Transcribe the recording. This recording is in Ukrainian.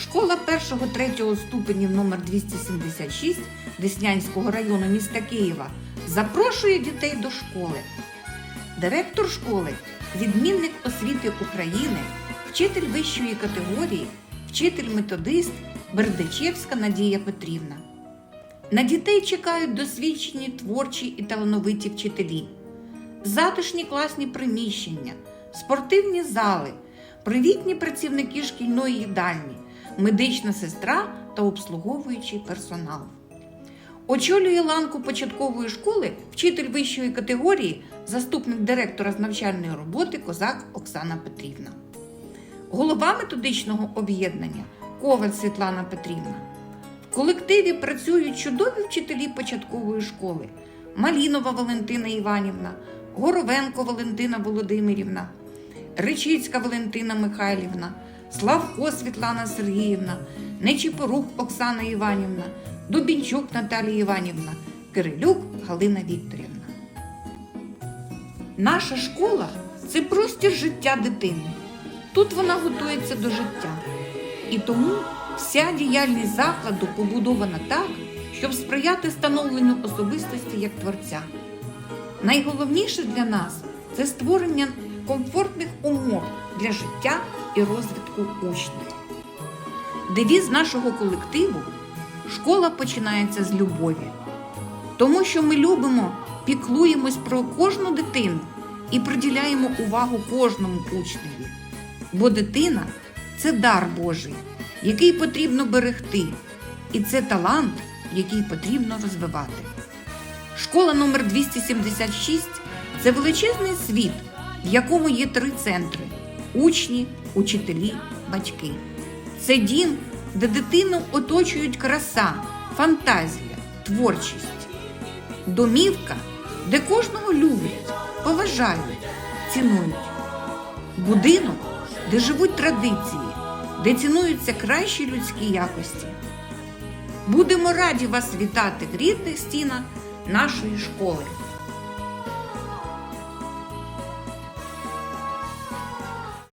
Школа 1-3 ступенів номер 276 Деснянського району міста Києва запрошує дітей до школи. Директор школи, відмінник освіти України, вчитель вищої категорії, вчитель-методист Бердичевська Надія Петрівна. На дітей чекають досвідчені творчі і талановиті вчителі, затишні класні приміщення, спортивні зали, привітні працівники шкільної їдальні, медична сестра та обслуговуючий персонал. Очолює ланку початкової школи вчитель вищої категорії, заступник директора з навчальної роботи Козак Оксана Петрівна. Голова методичного об'єднання Коваль Світлана Петрівна. В колективі працюють чудові вчителі початкової школи Малінова Валентина Іванівна, Горовенко Валентина Володимирівна, Ричицька Валентина Михайлівна, Славко Світлана Сергіївна, Нечіпорук Оксана Іванівна, Дубінчук Наталія Іванівна, Кирилюк Галина Вікторівна. Наша школа це простір життя дитини. Тут вона готується до життя. І тому вся діяльність закладу побудована так, щоб сприяти становленню особистості як творця. Найголовніше для нас це створення комфортних умов для життя і розвитку учнів. Девіз нашого колективу школа починається з любові, тому що ми любимо, піклуємось про кожну дитину і приділяємо увагу кожному учневі. Бо дитина це дар Божий, який потрібно берегти, і це талант, який потрібно розвивати. Школа номер 276 це величезний світ, в якому є три центри: учні, учителі, батьки. Це дім, де дитину оточують краса, фантазія, творчість. Домівка, де кожного люблять, поважають, цінують. Будинок, де живуть традиції, де цінуються кращі людські якості. Будемо раді вас вітати в рідних стінах нашої школи.